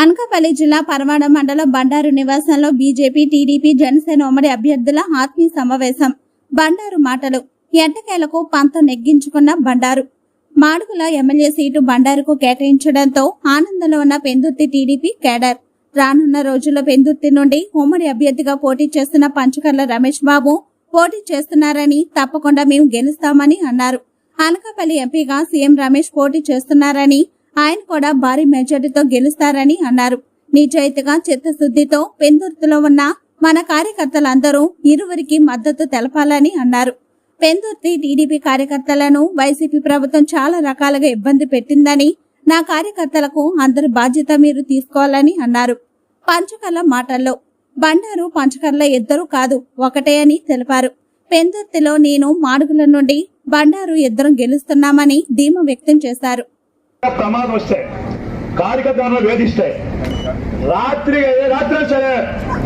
అనకాపల్లి జిల్లా పరవాడ మండలం బండారు నివాసంలో బీజేపీ టీడీపీ జనసేన ఉమ్మడి అభ్యర్థుల ఆత్మీయ సమావేశం. బండారు మాటలు ఎట్టకేలకు పంత నెగ్గించుకున్న బండారు. మాడుగుల ఎమ్మెల్యే సీటు బండారుకు కేటాయించడంతో ఆనందంలో ఉన్న పెందుర్తి టీడీపీ కేడర్. రానున్న రోజుల్లో పెందుర్తి నుండి ఉమ్మడి అభ్యర్థిగా పోటీ చేస్తున్న పంచకర్ల రమేష్ బాబు పోటీ చేస్తున్నారని తప్పకుండా మేము గెలుస్తామని అన్నారు. అనకాపల్లి ఎంపీగా సీఎం రమేష్ పోటీ చేస్తున్నారని ఆయన కూడా భారీ మెజార్టీతో గెలుస్తారని అన్నారు. నిజాయితీగా చిత్తశుద్ధితో పెందుర్తిలో ఉన్న మన కార్యకర్తలందరూ ఇరువురికి మద్దతు తెలపాలని అన్నారు. పెందుర్తి టీడీపీ కార్యకర్తలను వైసీపీ ప్రభుత్వం చాలా రకాలుగా ఇబ్బంది పెట్టిందని నా కార్యకర్తలకు అందరి బాధ్యత మీరు తీసుకోవాలని అన్నారు. పంచకర్ల మాటల్లో బండారు పంచకర్ల ఇద్దరు కాదు ఒకటే అని తెలిపారు. పెందుర్తిలో నేను మాడుగుల నుండి బండారు ఇద్దరం గెలుస్తున్నామని ధీమా వ్యక్తం చేశారు. ప్రమాదం వస్తాయి కార్యకర్తలను వేధిస్తాయి రాత్రి రాత్రి సరే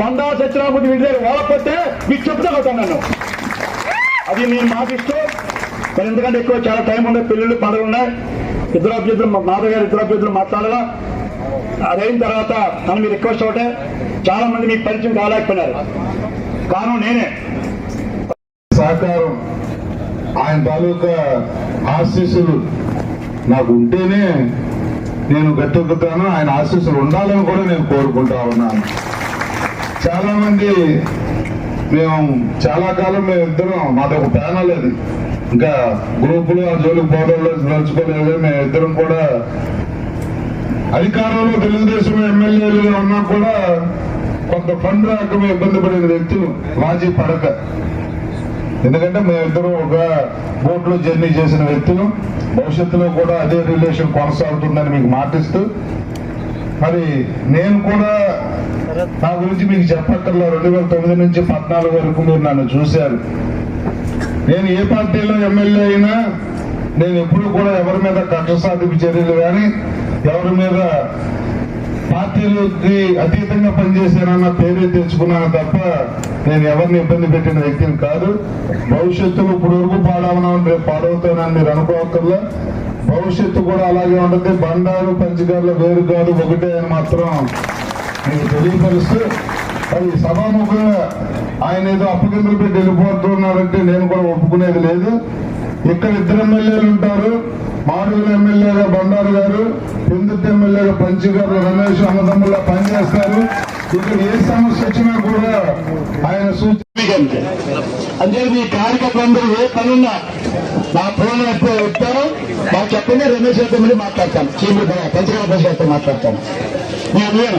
బండా ఇంటి దగ్గర ఓడకపోతే మీకు చెప్తా నన్ను. అది నేను మాటిస్తూ మరి ఎందుకంటే ఎక్కువ చాలా టైం ఉండదు పిల్లలు పండుగ ఉన్నాయి. ఇద్దరు అభ్యర్థులు మా మాధవ్ గారు ఇద్దరు అభ్యర్థులు మాట్లాడగా అదైన తర్వాత నన్ను మీరు రిక్వెస్ట్ ఒకటే చాలా మంది మీకు పరిచయం కాలేకపోయినారు. కారణం నేనే. సహకారం ఆయన తాలూకా ఆశీస్సులు నాకు ఉంటేనే నేను గట్టెక్కుతాను ఆయన ఆశీస్సులు ఉండాలని కూడా నేను కోరుకుంటా ఉన్నాను. చాలా మంది మేము చాలా కాలం మేము ఇద్దరం మాది ఒక ప్యానల్ అది. ఇంకా గ్రూపులు ఆ జోలికి పోవడంలో నడుచుకోలేదు మేము ఇద్దరం కూడా అధికారంలో తెలుగుదేశం ఎమ్మెల్యేలుగా ఉన్నా కూడా కొంత ఫండ్ రాక ఇబ్బంది పడిన వ్యక్తులు మాజీ పడక. ఎందుకంటే మేమిద్దరం ఒక బోట్లో జర్నీ చేసిన వ్యక్తులు. భవిష్యత్తులో కూడా అదే రిలేషన్ కొనసాగుతుందని మీకు మాటిస్తూ మరి నేను కూడా నా గురించి మీకు చెప్పక్కర్లా రెండు వేల తొమ్మిది నుంచి పద్నాలుగు వరకు మీరు నన్ను చూశారు. నేను ఏ పార్టీలో ఎమ్మెల్యే అయినా నేను ఎప్పుడు కూడా ఎవరి మీద కక్ష సాధింపు చర్యలు కానీ ఎవరి మీద పార్టీలకి అతీతంగా పనిచేశానన్న పేరే తెచ్చుకున్నాను తప్ప నేను ఎవరిని ఇబ్బంది పెట్టిన వ్యక్తిని కాదు. భవిష్యత్తులో ఇప్పుడు వరకు పాడవనా రేపు పాడవుతానని మీరు అనుకోవక్కర్లా. భవిష్యత్తు కూడా అలాగే ఉంటుంది. బండారు పంచగారులు వేరు కాదు ఒకటే అని మాత్రం మీకు తెలియపరుస్తూ అది సభాముఖంగా ఆయన ఏదో అప్పగింతలు పెట్టి వెళ్ళిపోతున్నారంటే నేను కూడా ఒప్పుకునేది లేదు. ఇక్కడ ఇద్దరు ఎమ్మెల్యేలు ఉంటారు. మాడుగుల ఎమ్మెల్యేగా బండారు గారు పిందుత్ ఎమ్మెల్యేగా పంచి గారు రమేష్ అన్నదమ్ముల పనిచేస్తారు. ఇక్కడ ఏ సమస్య వచ్చినా కూడా ఆయన సూచన అంటే మీ కార్యకర్తలందరూ ఏ పనున్నా నా ఫోన్ ఎప్పుడు ఇస్తారో మాకు చెప్పండి రమేష్ గారితో మళ్ళీ మాట్లాడతాను. చీముడు పంచకాల రమేష్ గారితో మాట్లాడతాను. నేను